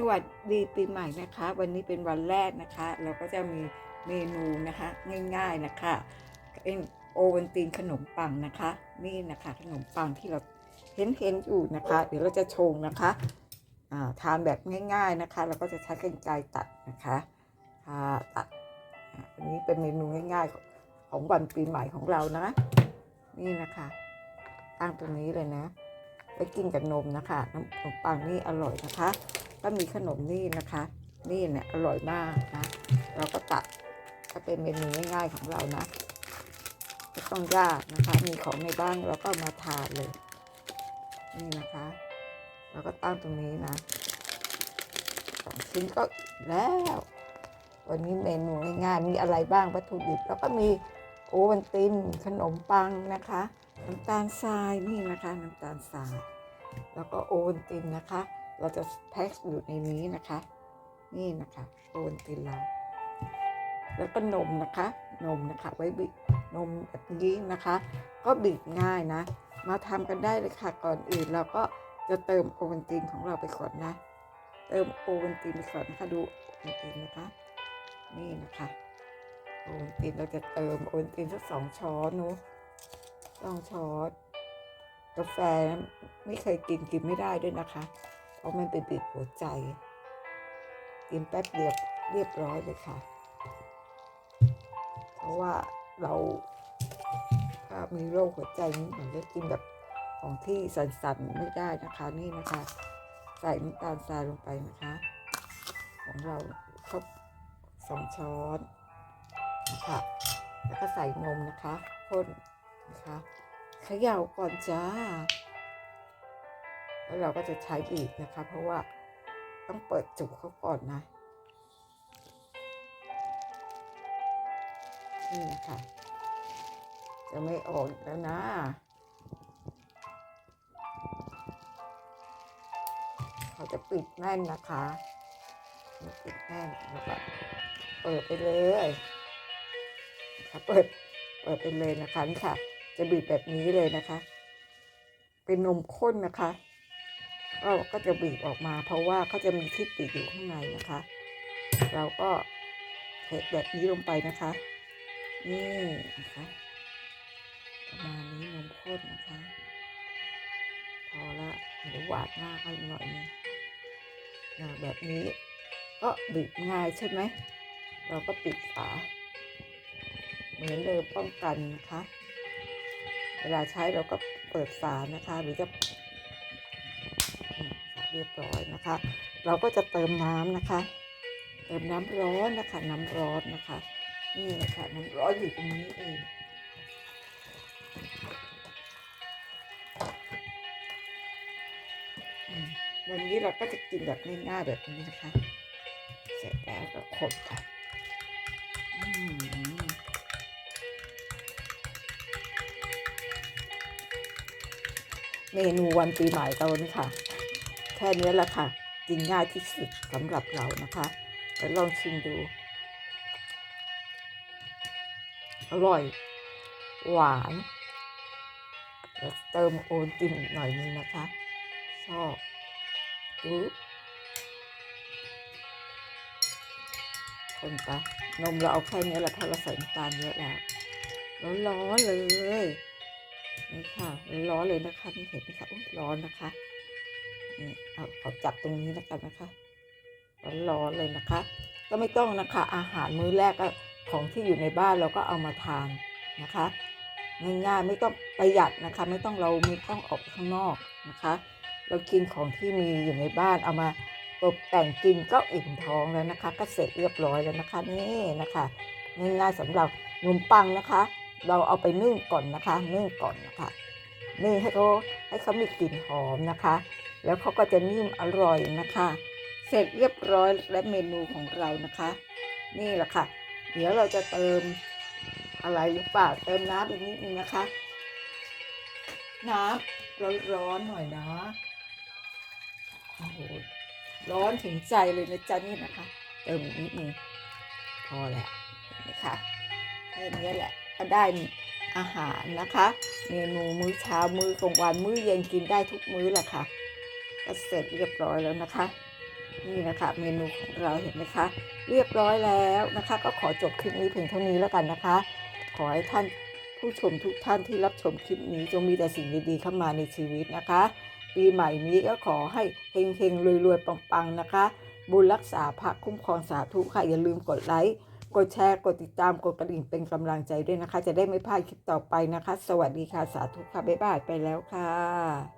สวัสดีปีใหม่นะคะ วันนี้เป็นวันแรกนะคะ เราก็จะมีเมนูนะคะ ง่ายๆนะคะเป็นโอวันตินขนมปังนะคะ นี่นะคะขนมปังที่เราเห็นเห็นๆอยู่นะคะ เดี๋ยวเราจะชงนะคะาทานแบบง่ายๆนะคะ เราก็จะใช้กรรไกรตัดนะคะตัดอันนี้เป็นเมนูง่ายๆของวันปีใหม่ของเรานะ นี่นะคะตั้งตรงนี้เลยนะไปกินกับนมนะคะน้ำขนมปังนี่อร่อยนะคะ ก็มีขนมนี่นะคะ นี่เนี่ยอร่อยมากนะ เราก็ตัดก็เป็นเมนูง่ายๆของเรานะไม่ต้องยากนะคะ มีของในบ้านเราก็มาทานเลย นี่นะคะ เราก็ตั้งตรงนี้นะสองชิ้นก็แล้ว วันนี้เมนูง่ายๆมีอะไรบ้างวัตถุดิบแล้วก็มีโอวันตินขนมปังนะคะน้ำตาลทรายนี่นะคะน้ำตาลทราย แล้วก็โอวัลตินนะคะ เราจะแพ็คอยู่ในนี้นะคะ นี่นะคะโอวัลตินเรา แล้วก็นมนะคะ นมนะคะ ไว้บีบนมแบบนี้นะคะ ก็บีบง่ายนะ มาทำกันได้เลยค่ะก่อนอื่นเราก็จะเติมโอวัลตินของเราไปก่อนนะ เติมโอวัลตินไปก่อนนะคะดูโอวัลตินนะคะ นี่นะคะโอวัลตินเราจะเติมโอวัลตินสักสองช้อนเนอะต้องช้อนกาแฟไม่เคยกินกินไม่ได้ด้วยนะคะ เพราะมันเป็นติดหัวใจ กินแป๊บเดียวเรียบร้อยเลยค่ะ เพราะว่าเราถ้ามีโรคหัวใจนี้เหมือนจะกินแบบของที่สั่นๆไม่ได้นะคะนี่นะคะ ใส่น้ำตาลทรายลงไปนะคะ ของเราครบสองช้อนนะคะแล้วก็ใส่นมนะคะข้นนะคะเขย่าก่อนจ้า แล้วเราก็จะใช้บีบนะคะ เพราะว่าต้องเปิดจุกเขาก่อนนะ นี่นะคะ จะไม่ออกแล้วนะเขาจะปิดแน่นนะคะปิดแน่นแล้วก็เปิดไปเลยนะคะเปิดเปิดไปเลยนะคะนี่ค่ะ จะบีบแบบนี้เลยนะคะ เป็นนมข้นนะคะ ก็ก็จะบีบออกมา เพราะว่าเขาจะมีที่ปิดอยู่ข้างในนะคะ เราก็เทแบบนี้ลงไปนะคะ นี่นะคะประมาณนี้นมข้นนะคะ พอละเดี๋ยวหวานมากเอาอีกหน่อยนึงแบบนี้ก็บีบง่ายใช่ไหม เราก็ปิดฝา เหมือนเดิมป้องกันนะคะ เวลาใช้เราก็เปิดฝานะคะ หรือจะ เรียบร้อยนะคะ เราก็จะเติมน้ำนะคะ เติมน้ำร้อนนะคะ น้ำร้อนนะคะ นี่นะคะน้ำร้อนอยู่ตรงนี้เองวันนี้เราก็จะกินแบบง่ายๆแบบนี้นะคะ เสร็จแล้วก็คนค่ะเมนูวันปีใหม่เรานี่ค่ะ แค่นี้แหละค่ะ กินง่ายที่สุดสำหรับเรานะคะเดี๋ยวลองชิมดู อร่อย หวานเดี๋ยวเติมโอนตินอีกหน่อยนึงนะคะ ชอบดูคนไปนมเราเอาแค่นี้แหละเพราะเราใส่น้ำตาลเยอะแล้วร้อนๆเลยนี่ค่ะร้อนเลยนะคะนี่เห็นไหมคะอุ๊ยร้อนนะคะ นี่เอาขอจับตรงนี้แล้วกันนะคะร้อนๆเลยนะคะ ก็ไม่ต้องนะคะ อาหารมื้อแรกก็ของที่อยู่ในบ้านเราก็เอามาทานนะคะง่ายๆไม่ต้องประหยัดนะคะ ไม่ต้องเราไม่ต้องออกไปข้างนอกนะคะ เรากินของที่มีอยู่ในบ้านเอามาตกแต่งกินก็อิ่มท้องแล้วนะคะ ก็เสร็จเรียบร้อยแล้วนะคะนี่นะคะง่ายๆสำหรับขนมปังนะคะ เราเอาไปนึ่งก่อนนะคะ นึ่งก่อนนะคะ นึ่งให้เขาให้เขามีกลิ่นหอมนะคะ แล้วเขาก็จะนิ่มอร่อยนะคะ เสร็จเรียบร้อยและเมนูของเรานะคะ นี่แหละค่ะ เดี๋ยวเราจะเติมอะไรหรือเปล่าเติมน้ำอีกนิดนึงนะคะ น้ำร้อนๆหน่อยนะโอ้โหร้อนถึงใจเลยนะจ๊ะนี่นะคะ เติมอีกนิดนึงพอแล้วนไหมคะแค่นี้แหละก็ได้ อาหารนะคะ เมนูมื้อเช้ามื้อกลางวันมื้อเย็นกินได้ทุกมื้อแหละค่ะก็เสร็จเรียบร้อยแล้วนะคะ นี่นะคะเมนูของเราเห็นไหมคะ เรียบร้อยแล้วนะคะ ก็ขอจบคลิปนี้เพียงเท่านี้แล้วกันนะคะ ขอให้ท่านผู้ชมทุกท่านที่รับชมคลิปนี้จงมีแต่สิ่งดีๆเข้ามาในชีวิตนะคะ ปีใหม่นี้ก็ขอให้เฮงเฮงรวยรวยๆปังๆนะคะ บุญรักษาพระคุ้มครองสาธุค่ะอย่าลืมกดไลค์ กดแชร์ กดติดตาม กดกระดิ่งเป็นกำลังใจด้วยนะคะ จะได้ไม่พลาดคลิปต่อไปนะคะ สวัสดีค่ะ สาธุค่ะ บ๊ายบาย ไปแล้วค่ะ